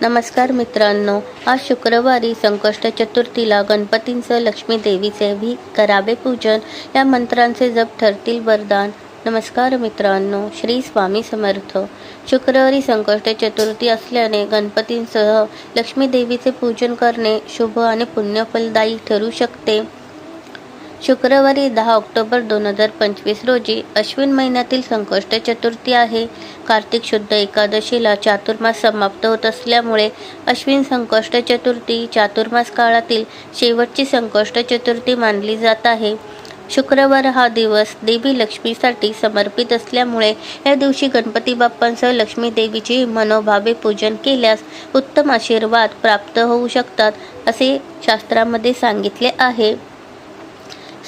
नमस्कार मित्रांनो आज शुक्रवारी संकष्ट चतुर्थीला गणपतींचं लक्ष्मी देवीचे भी करावे पूजन या मंत्रांचे जप ठरतील वरदान. नमस्कार मित्रांनो श्री स्वामी समर्थ. शुक्रवारी संकष्ट चतुर्थी असल्याने गणपतींसह लक्ष्मी देवीचे पूजन करणे शुभ आणि पुण्यफलदायी ठरू शकते. शुक्रवारी दहा ऑक्टोबर दोन हजार पंचवीस रोजी अश्विन महिन्यातील संकष्ट चतुर्थी आहे. कार्तिक शुद्ध एकादशीला चातुर्मास समाप्त होत असल्यामुळे अश्विन संकष्ट चतुर्थी चातुर्मास काळातील शेवटची संकष्ट चतुर्थी मानली जात आहे. शुक्रवार हा दिवस देवी लक्ष्मीसाठी समर्पित असल्यामुळे या दिवशी गणपती बाप्पांसह लक्ष्मी देवीची मनोभावे पूजन केल्यास उत्तम आशीर्वाद प्राप्त होऊ शकतात असे शास्त्रामध्ये सांगितले आहे.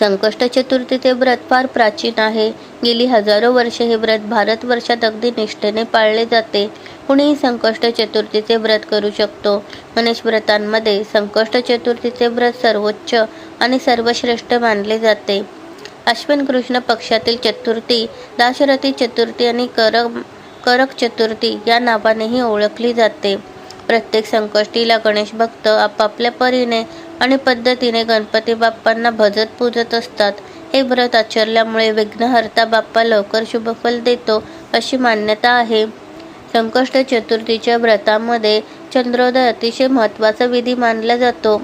संकष्ट चतुर्थीचे व्रत फार प्राचीन आहे. गेली हजारो वर्षे हे व्रत भारतवर्षात अगदी निष्ठेने पाळले जाते. कुणीही संकष्ट चतुर्थीचे व्रत करू शकतो. गणेश व्रतांमध्ये संकष्ट चतुर्थीचे व्रत सर्वोच्च आणि सर्वश्रेष्ठ मानले जाते. अश्विन कृष्ण पक्षातील चतुर्थी दाशरथी चतुर्थी आणि करक करक चतुर्थी या नावानेही ओळखली जाते. प्रत्येक संकष्टीला गणेश भक्त आपापल्या परीने आणि पद्धतीने गणपती बाप्पांना भजत पूजत असतात. हे व्रत आचरल्यामुळे विघ्नहर्ता बाप्पा लवकर शुभफल देतो अशी मान्यता आहे. संकष्ट चतुर्थीच्या व्रतामध्ये चंद्रोदय अतिशय महत्त्वाचा विधी मानला जातो.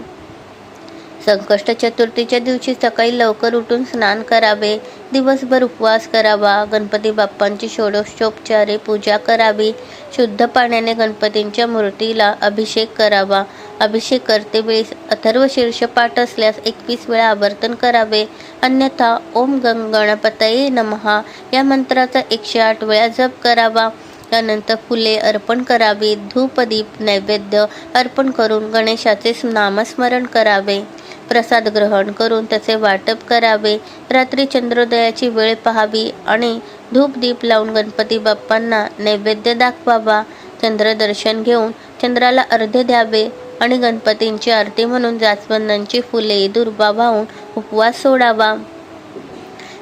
संकष्ट चतुर्थीच्या दिवशी सकाळी लवकर उठून स्नान करावे दिवसभर उपवास करावा गणपती बाप्पांची षोडशोपचारे पूजा करावी शुद्ध पाण्याने गणपतींच्या मूर्तीला अभिषेक करावा. अभिषेक करतेवेळी अथर्व शीर्ष पाठ असल्यास एकवीस वेळा आवर्तन करावे. अन्यथा ओम गंग गणपतये नमहा या मंत्राचा एकशे आठ वेळा जप करावा. त्यानंतर फुले अर्पण करावी धूपदीप नैवेद्य अर्पण करून गणेशाचे नामस्मरण करावे. प्रसाद ग्रहण करून त्याचे वाटप करावे. रात्री चंद्रोदयाची वेळ पाहावी आणि धूप दीप लावून गणपती बाप्पांना नैवेद्य दाखवावा. चंद्रदर्शन घेऊन चंद्राला अर्धे द्यावे आणि गणपतींची आरती म्हणून जास्वंदांची फुले दुर्बा वाहून उपवास सोडावा.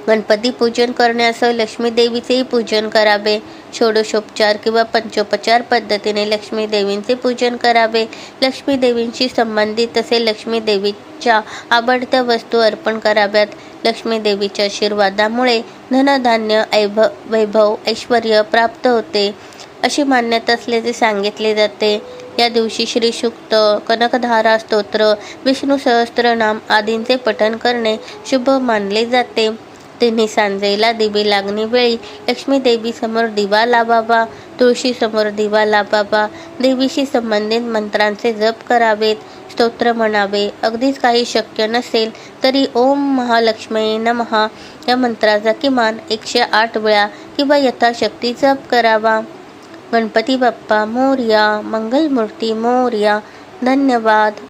गणपती पूजन करण्यासह लक्ष्मी देवीचेही पूजन करावे. षोडशोपचार किंवा पंचोपचार पद्धतीने लक्ष्मी देवींचे पूजन करावे. लक्ष्मी देवींशी संबंधित तसे लक्ष्मी देवीच्या आवडत्या वस्तू अर्पण कराव्यात. लक्ष्मी देवीच्या आशीर्वादामुळे धनधान्य ऐभ वैभव ऐश्वर प्राप्त होते अशी मान्यता असल्याचे सांगितले जाते. या दिवशी श्री कनकधारा स्तोत्र विष्णू सहस्त्रनाम आदींचे पठण करणे शुभ मानले जाते. तिन्ही सांजेला दिवे लागणी वेळी लक्ष्मी देवीसमोर दिवा लावावा तुळशी समोर दिवा लावावा देवीशी संबंधित मंत्रांचे जप करावेत स्तोत्र म्हणावे. अगदीच काही शक्य नसेल तरी ओम महालक्ष्मी नमहा या मंत्राचा किमान एकशे आठ वेळा किंवा यथाशक्ती जप करावा. गणपती बाप्पा मोर्या मंगलमूर्ती मोर्या धन्यवाद.